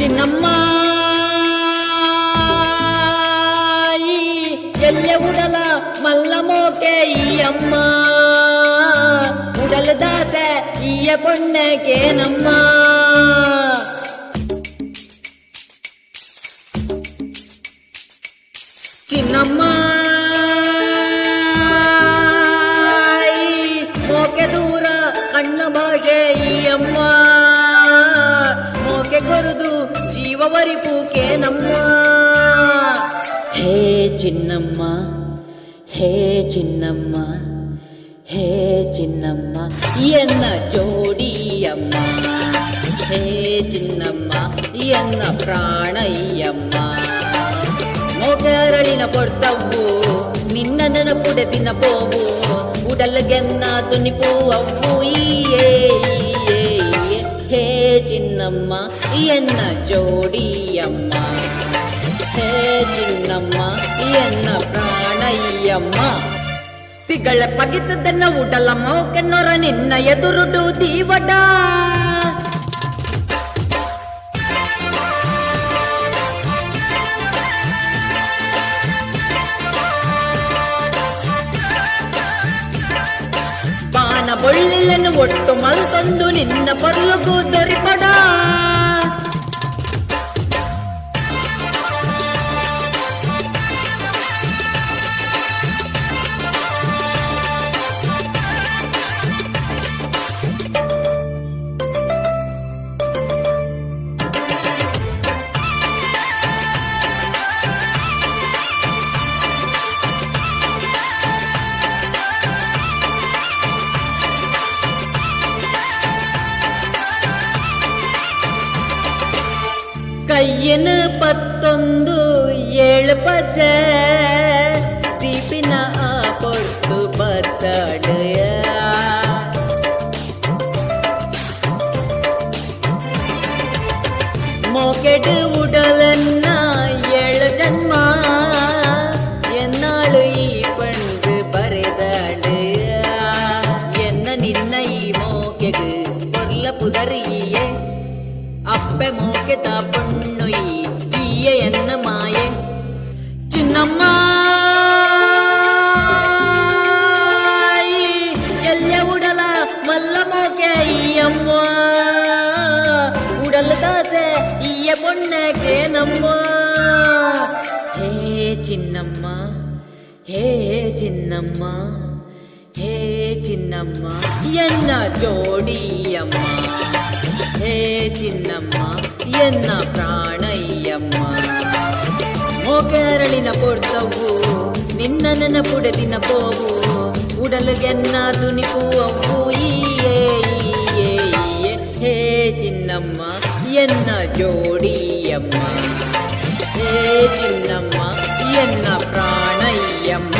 చిన్నమ్మ. ఎల్లె ఉడల మల్ల మోకే ఈ అమ్మా. ఉడలు దాస ఈయ పొన్నకేనమ్మా చిన్నమ్మ. మోకె దూర కಣ್ಣ భాషే ఈ అమ్మా. మోకె కొరుదు శివవరి పూకేనమ్మా. హే చిన్నమ్మ హే చిన్నమ్మ హే చిన్నమ్మ ఎన్న జోడి అమ్మ. హే చిన్నమ్మ ఎన్న ప్రాಣయ్యమ్మ ಮೋಟರಳಿನ ಕೊಡ್ತವು ನಿನ್ನ ನೆನಪುಡೆ ತಿನ್ನಪೋವು ಉಡಲಗೆನ್ನ ತುನಿಪೂವವು ಈಯೇ ಈಯೇ ಈಯೇ. ಹೇ ಚಿನ್ನಮ್ಮ ಎನ್ನ ಜೋಡಿಯಮ್ಮ ಹೇ ಚಿನ್ನಮ್ಮ ಎನ್ನ ಪ್ರಾಣಯ್ಯಮ್ಮ ತಿಗಳ ಪಗಿತದನ್ನ ಉಡಲ ಮೋಕೆನ್ನೊರ ನಿನ್ನ ಎದುರುಡು ದೀವಡ ಬೊಳ್ಳಿಲನ್ನು ಒಟ್ಟು ಮಲ್ತೊಂದು ನಿನ್ನ ಪರ್ಲಗೂ ದೊರಿಪಡ ಕೈಯನ ಪತ್ತೊಂದು ಏಳು ಪಜ ದೀಪಿನ ಆ ಕೊಟ್ಟು ಬತ್ತಡೆಯ ಮೋಕೆಡು ಉಡಲನ್ನ ಏಳು ಜನ್ಮ ಎನ್ನಾಳು ಈ ಪಂಡು ಬರೆದಡೆಯ ಎನ್ನ ನಿನ್ನ ಈ ಮೋಕೆಗು ಪೊರ್ಲ ಪುದರಿಯೇ అప్పె మోకెత పొన్నుయి ఈయ ఎన్న మాయే చిన్నమ్మ ఎల్లె ఉడల మల్ల మోకే ఈయమ్మ ఉడలు దాసే ఈయ పొన్నకేనమ్మ హే చిన్నమ్మ హే చిన్నమ్మ హే చిన్నమ్మ ఎన్న జోడియమ్మ ಚಿನ್ನಮ್ಮ, ಎನ್ನ ಪ್ರಾಣಯ್ಯಮ್ಮ. ಮೋಕೆರಳಿನ ಪೊಡ್ತವು ನಿನ್ನ ನೆನಪುಡದಿನ ಪೋವು ಉಡಲಗೆನ್ನ ತುಣಿಪುವವು ಈಯೇ ಈಯೇ ಈಯೇ, ಹೇ ಚಿನ್ನಮ್ಮ, ಎನ್ನ ಜೋಡಿಯಮ್ಮ. ಹೇ ಚಿನ್ನಮ್ಮ, ಎನ್ನ ಪ್ರಾಣಯ್ಯಮ್ಮ.